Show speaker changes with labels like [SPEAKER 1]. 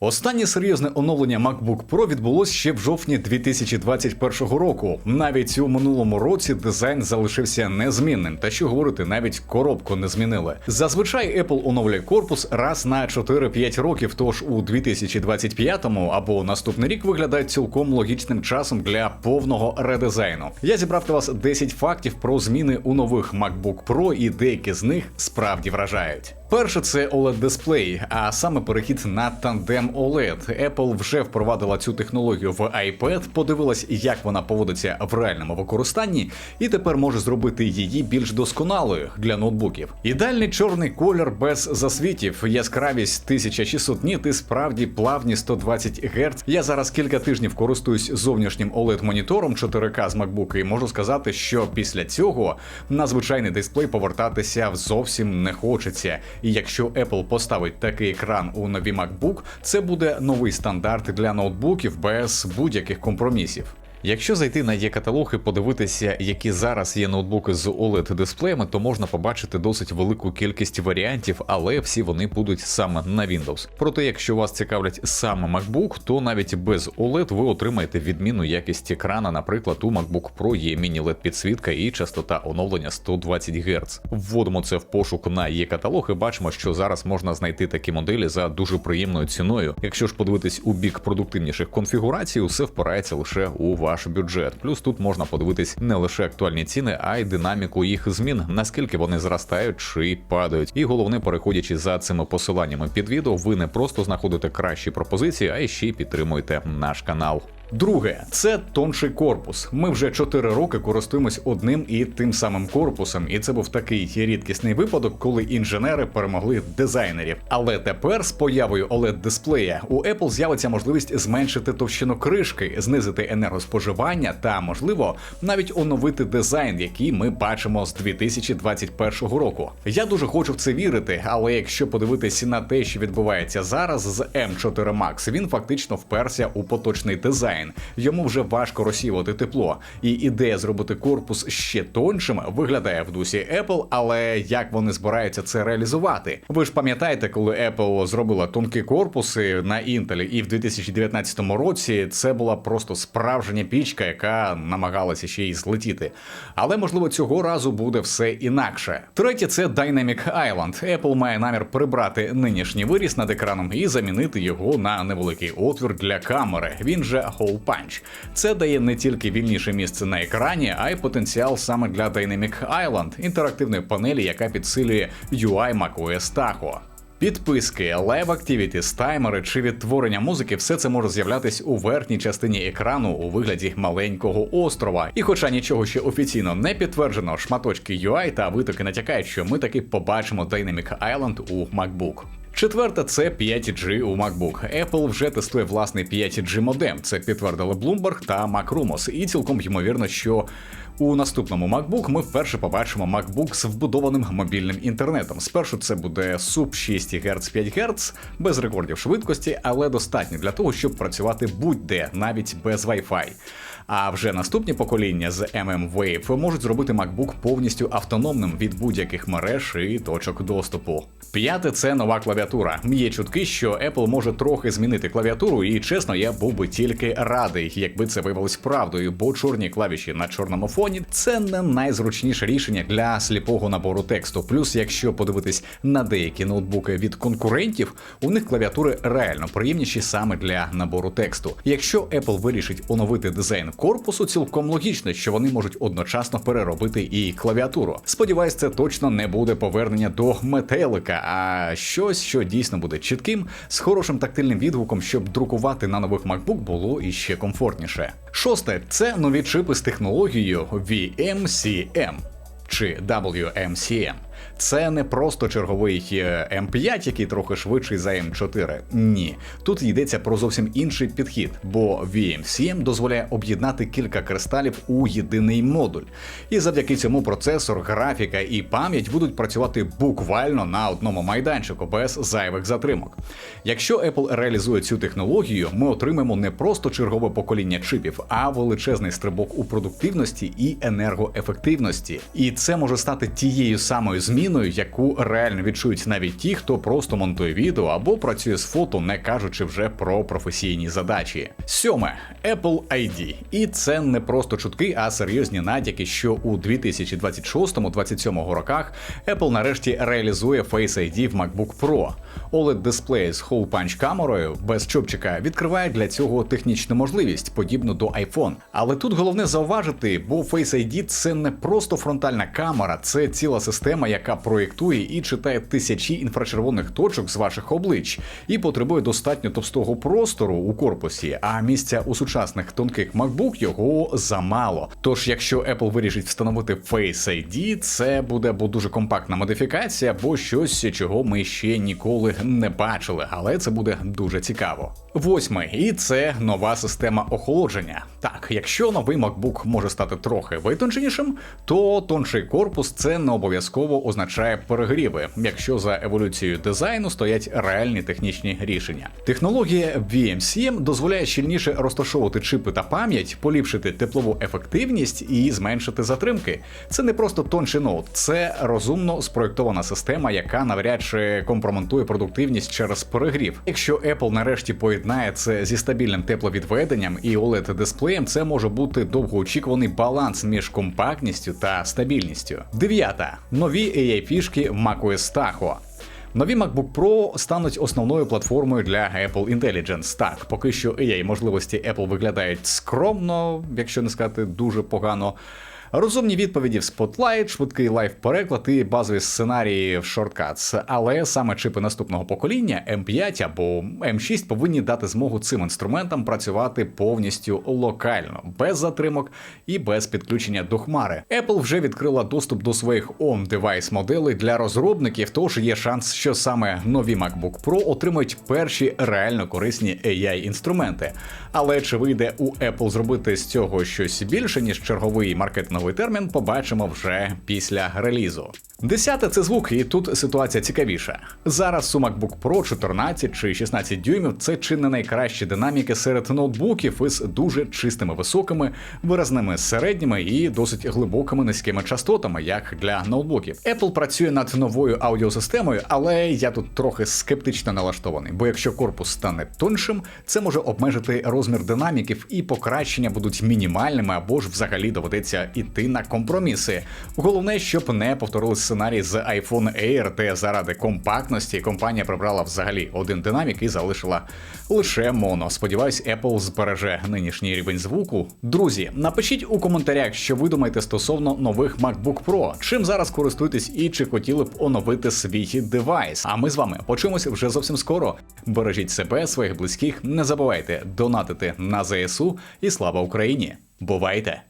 [SPEAKER 1] Останнє серйозне оновлення MacBook Pro відбулось ще в жовтні 2021 року. Навіть у минулому році дизайн залишився незмінним. Та що говорити, навіть коробку не змінили. Зазвичай Apple оновлює корпус раз на 4-5 років. Тож у 2025-му або наступний рік виглядає цілком логічним часом для повного редизайну. Я зібрав для вас 10 фактів про зміни у нових MacBook Pro, і деякі з них справді вражають. Перше це oled дисплей, а саме перехід на тандем OLED. Apple вже впровадила цю технологію в iPad, подивилась, як вона поводиться в реальному використанні, і тепер може зробити її більш досконалою для ноутбуків. Ідеальний чорний колір без засвітів, яскравість 1600 ніт справді плавні 120 Гц. Я зараз кілька тижнів користуюсь зовнішнім oled монітором 4К з MacBook і можу сказати, що після цього на звичайний дисплей повертатися зовсім не хочеться. І якщо Apple поставить такий екран у нові MacBook, це буде новий стандарт для ноутбуків без будь-яких компромісів. Якщо зайти на є-каталог і подивитися, які зараз є ноутбуки з oled дисплеями, то можна побачити досить велику кількість варіантів, але всі вони будуть саме на Windows. Проте, якщо вас цікавлять саме MacBook, то навіть без OLED ви отримаєте відмінну якість екрана. Наприклад, у MacBook Pro є міні-LED підсвітка і частота оновлення 120 Гц. Вводимо це в пошук на є-каталог і бачимо, що зараз можна знайти такі моделі за дуже приємною ціною. Якщо ж подивитись у бік продуктивніших конфігурацій, усе впирається лише у ваш бюджет. Плюс тут можна подивитись не лише актуальні ціни, а й динаміку їх змін, наскільки вони зростають чи падають. І головне, переходячи за цими посиланнями під відео, ви не просто знаходите кращі пропозиції, а й ще й підтримуєте наш канал. Друге, це тонший корпус. Ми вже 4 роки користуємось одним і тим самим корпусом, і це був такий рідкісний випадок, коли інженери перемогли дизайнерів. Але тепер з появою oled дисплея у Apple з'явиться можливість зменшити товщину кришки, знизити енергоспоживання та, можливо, навіть оновити дизайн, який ми бачимо з 2021 року. Я дуже хочу в це вірити, але якщо подивитися на те, що відбувається зараз з M4 Max, він фактично вперся у поточний дизайн. Йому вже важко розсіювати тепло, і ідея зробити корпус ще тоншим виглядає в дусі Apple, але як вони збираються це реалізувати? Ви ж пам'ятаєте, коли Apple зробила тонкі корпуси на Intel, і в 2019 році це була просто справжня пічка, яка намагалася ще й злетіти. Але можливо цього разу буде все інакше. Третє це Dynamic Island. Apple має намір прибрати нинішній виріс над екраном і замінити його на невеликий отвір для камери. Він же Hole Punch. Це дає не тільки вільніше місце на екрані, а й потенціал саме для Dynamic Island, інтерактивної панелі, яка підсилює UI macOS Tahoe. Підписки, Live Activities, таймери чи відтворення музики все це може з'являтись у верхній частині екрану у вигляді маленького острова. І хоча нічого ще офіційно не підтверджено, шматочки UI та витоки натякають, що ми таки побачимо Dynamic Island у MacBook. Четверте, це 5G у MacBook. Apple вже тестує власний 5G модем. Це підтвердили Bloomberg та MacRumors. І цілком ймовірно, що у наступному MacBook ми вперше побачимо MacBook з вбудованим мобільним інтернетом. Спершу це буде SUB 6 Гц 5 Гц без рекордів швидкості, але достатньо для того, щоб працювати будь-де, навіть без Wi-Fi. А вже наступні покоління з MM можуть зробити MacBook повністю автономним від будь-яких мереж і точок доступу. П'яте це нова клавіатура. Є чутки, що Apple може трохи змінити клавіатуру, і чесно, я був би тільки радий, якби це виявилось правдою, бо чорні клавіші на чорному фоні це не найзручніше рішення для сліпого набору тексту. Плюс, якщо подивитись на деякі ноутбуки від конкурентів, у них клавіатури реально приємніші саме для набору тексту. Якщо Apple вирішить оновити дизайн корпусу, цілком логічно, що вони можуть одночасно переробити і клавіатуру. Сподіваюсь, це точно не буде повернення до метелика, а щось, що дійсно буде чітким, з хорошим тактильним відгуком, щоб друкувати на нових MacBook було іще комфортніше. Шосте це нові чипи з технологією VMCM чи WMCM. Це не просто черговий е, М5, який трохи швидший за М4. Ні, тут йдеться про зовсім інший підхід, бо VMCM дозволяє об'єднати кілька кристалів у єдиний модуль. І завдяки цьому процесор, графіка і пам'ять будуть працювати буквально на одному майданчику без зайвих затримок. Якщо Apple реалізує цю технологію, ми отримаємо не просто чергове покоління чипів, а величезний стрибок у продуктивності і енергоефективності. І це може стати тією самою зміною, яку реально відчують навіть ті, хто просто монтує відео або працює з фото, не кажучи вже про професійні задачі. Сьоме Apple ID. І це не просто чутки, а серйозні натяки, що у 2026-2027 роках Apple нарешті реалізує Face ID в MacBook Pro. oled дисплей з Hole Punch камерою без чопчика відкриває для цього технічну можливість, подібну до iPhone. Але тут головне зауважити, бо Face ID це не просто фронтальна камера, це ціла система, яка проєктує і читає тисячі інфрачервоних точок з ваших облич, і потребує достатньо товстого простору у корпусі, а місця у сучасних тонких MacBook його замало. Тож, якщо Apple вирішить встановити Face ID, це буде або дуже компактна модифікація, або щось, чого ми ще ніколи не бачили, але це буде дуже цікаво. Восьме, і це нова система охолодження. Так, якщо новий MacBook може стати трохи витонченішим, то тонший корпус це не обов'язково означає перегріви, якщо за еволюцією дизайну стоять реальні технічні рішення. Технологія VMC дозволяє щільніше розташовувати чипи та пам'ять, поліпшити теплову ефективність і зменшити затримки. Це не просто тонший ноут, це розумно спроєктована система, яка навряд чи компроментує продуктивність через перегрів. Якщо Apple нарешті поєднає це зі стабільним тепловідведенням і oled дисплеєм, це може бути довгоочікуваний баланс між компактністю та стабільністю. Дев'ята нові AI фішки macOS Tahoe. Нові MacBook Pro стануть основною платформою для Apple Intelligence. Так, поки що AI можливості Apple виглядають скромно, якщо не сказати дуже погано. Розумні відповіді в Spotlight, швидкий лайв переклад і базові сценарії в Shortcuts. Але саме чипи наступного покоління M5 або M6 повинні дати змогу цим інструментам працювати повністю локально, без затримок і без підключення до хмари. Apple вже відкрила доступ до своїх on-device моделей для розробників, тож є шанс, що саме нові MacBook Pro отримають перші реально корисні AI інструменти. Але чи вийде у Apple зробити з цього щось більше ніж черговий маркетинговий термін, побачимо вже після релізу. Десяте це звук, і тут ситуація цікавіша. Зараз у MacBook Pro 14 чи 16 дюймів це чи не найкращі динаміки серед ноутбуків із дуже чистими високими, виразними середніми і досить глибокими низькими частотами, як для ноутбуків. Apple працює над новою аудіосистемою, але я тут трохи скептично налаштований, бо якщо корпус стане тоншим, це може обмежити розмір динаміків, і покращення будуть мінімальними або ж взагалі доведеться іти на компроміси. Головне, щоб не повторилися сценарій з iPhone Air, де заради компактності компанія прибрала взагалі один динамік і залишила лише моно. Сподіваюсь, Apple збереже нинішній рівень звуку. Друзі, напишіть у коментарях, що ви думаєте стосовно нових MacBook Pro, чим зараз користуєтесь і чи хотіли б оновити свій девайс. А ми з вами почуємося вже зовсім скоро. Бережіть себе, своїх близьких, не забувайте донатити на ЗСУ і слава Україні! Бувайте!